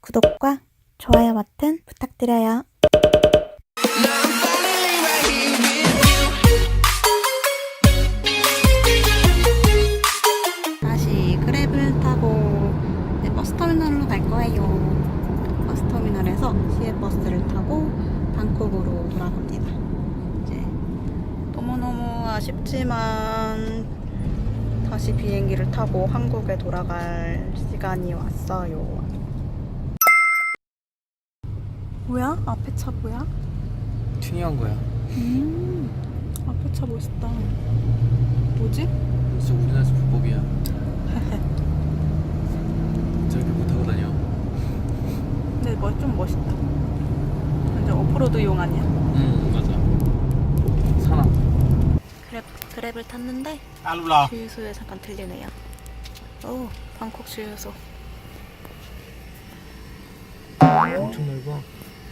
구독과 좋아요 버튼 부탁드려요. 시외버스를 타고 방콕으로 돌아갑니다. 이제 너무너무 아쉽지만 다시 비행기를 타고 한국에 돌아갈 시간이 왔어요. 뭐야? 앞에 차 뭐야? 튜닝한 거야. 음, 앞에 차 멋있다. 뭐지? 진짜 우리나라에서 불법이야. 저렇게 못 타고 다녀. 근데 뭐 좀 멋있다. 완전 오프로드용 아니야? 응 맞아. 사나. 그랩, 그랩을 탔는데 알루라. 주유소에 잠깐 들리네요. 오, 방콕 주유소. 엄청 넓어.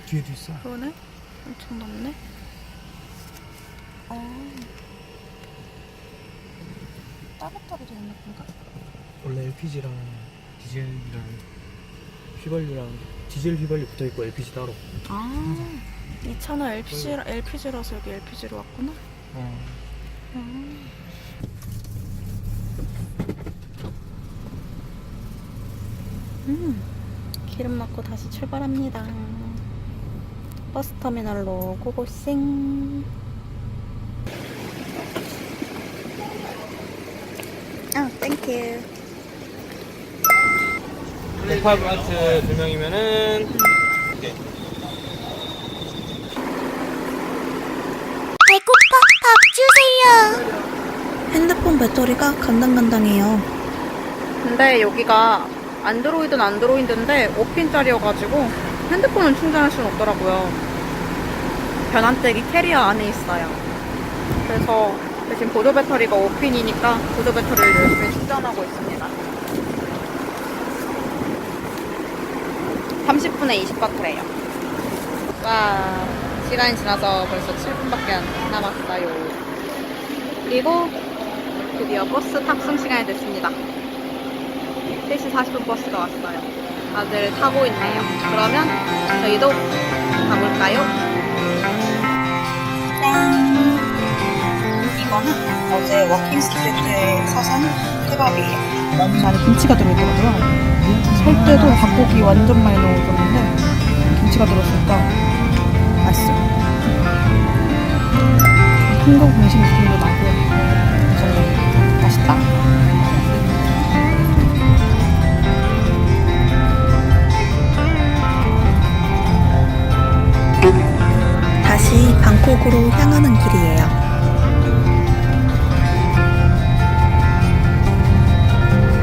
뒤에도 있어. 그러네? 엄청 넓네? 어. 따로따로 되어 있는 건가? 원래 LPG랑 디젤이랑 휘발유랑 디젤 휘발유 붙어 있고 LPG 따로. 아, 이 차는 LPG, LPG라서 여기 LPG로 왔구나? 어. 음. 음, 기름 넣고 다시 출발합니다. 버스 터미널로 고고싱. 아, 땡큐. 네팔 브라트 두 명이면은 배고파 밥 주세요. 핸드폰 배터리가 간당간당해요. 근데 여기가 안드로이드는 안드로이드인데 5핀짜리여가지고 핸드폰은 충전할 수는 없더라고요. 변환대기 캐리어 안에 있어요. 그래서 지금 보조 배터리가 5핀이니까 보조 배터리를 열심히 충전하고 있습니다. 30분에 20바트래요. 와, 시간이 지나서 벌써 7분밖에 안 남았어요. 그리고 드디어 버스 탑승 시간이 됐습니다. 3시 40분 버스가 왔어요. 다들 타고 있네요. 그러면 저희도 가볼까요? 짠! 이거는 어제 워킹 스트리트에 사산 케밥이에요. 안에 김치가 들어있더라고요. 살 때도 닭고기 완전 많이 넣어줬는데 김치가 들었으니까 맛있어. 한국 음식 느낌도 나고 저는 맛있다. 방콕으로 향하는 길이에요.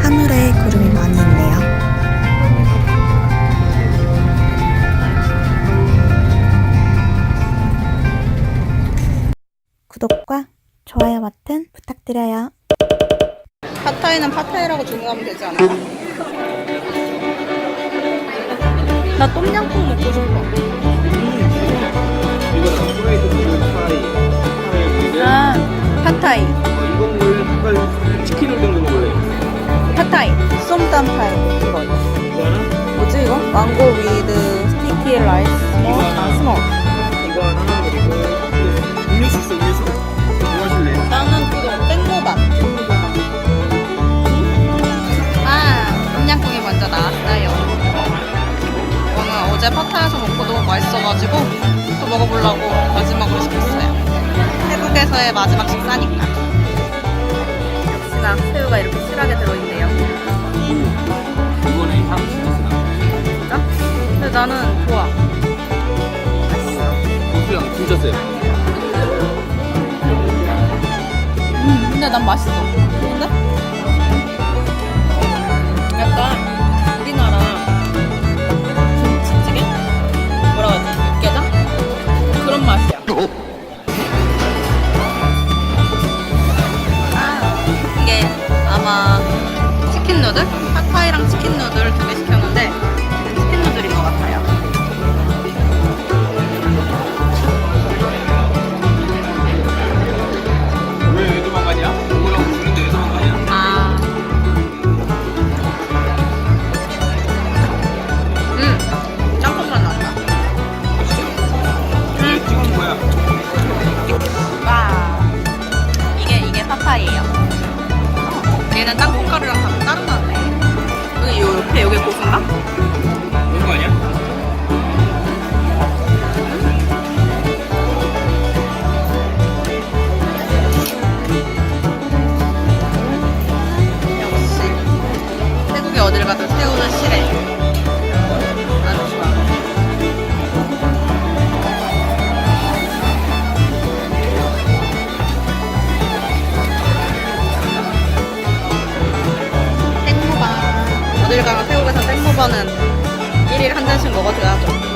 하늘에 구름이 많이 있네요. 구독과 좋아요 버튼 부탁드려요. 파타이는 파타이라고 주문하면 되지 않을까? 나 똠양꿍 먹고 싶어. 이거는 프라이드 파이. 아, 먹을래. 파타이. 이거. 이거는 뭐지 이거? 망고 위드 스티키 라이스 스몰. 아, 스몰. 이거 하나 그리고 음료수 있어 음료수. 땡고밥. 아, 똠양꿍이 먼저 나왔어요. 오늘 어제 파타야에서 먹고 너무 맛있어가지고 또 먹어보려고 마지막으로 시켰어요. 태국에서의 마지막 식사니까. 역시나 새우가 이렇게 실하게 들어있네요. 이번에 향 진짜? 근데 나는 좋아. 고수향 진짜 세. 음, 근데 난 맛있어. 좋은데? 누들? 파타이랑 치킨 누들 두 개 시켰는데 무조건은 일일한 잔씩 먹어도 되나 좀.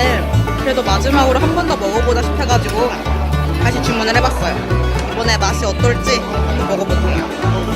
ส้m땀인데 그래도 마지막으로 한 번 더 먹어보자 싶어가지고 다시 주문을 해봤어요. 이번에 맛이 어떨지 먹어볼게요.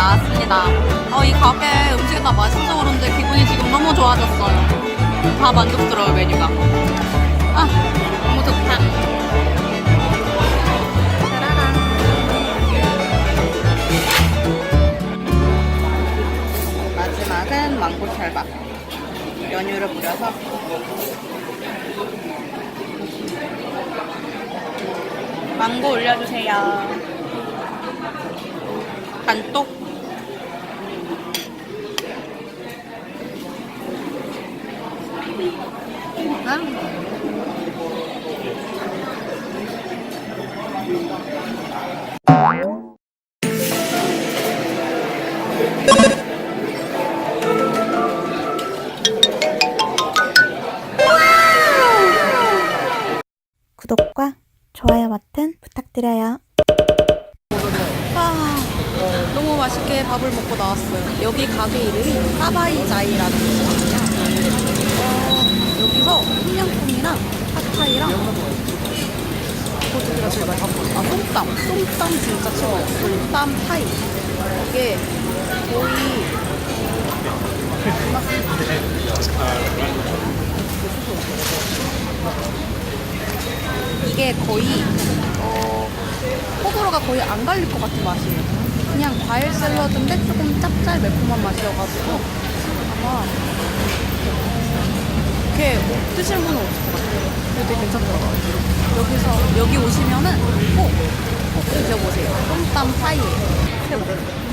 나왔습니다. 어, 이 가게 음식이 다 맛있어서 그런데 기분이 지금 너무 좋아졌어요. 다 만족스러워요, 메뉴가. 아, 너무 좋다. 마지막은 망고 찰밥. 연유를 뿌려서 망고 올려주세요. 반 똑. 음. 구독과 좋아요 버튼 부탁드려요. 아, 너무 맛있게 밥을 먹고 나왔어요. 여기 가게 이름이 사바이자이라는 곳이거든요. 그거 두 개가 제일 맛있어요. 아, 쏨땀. 쏨땀 진짜 최고예요. 쏨땀 파이. 이게 거의 이게 거의 어, 호불호가 거의 안 갈릴 것 같은 맛이에요. 그냥 과일 샐러드인데 조금 짭짤 매콤한 맛이어가지고 아마 이렇게 드시는 분은 없을 것 같아요. 근데 되게 괜찮더라고요. 여기서 여기 오시면은 꼭, 꼭 드셔보세요. 파이예요. 최고.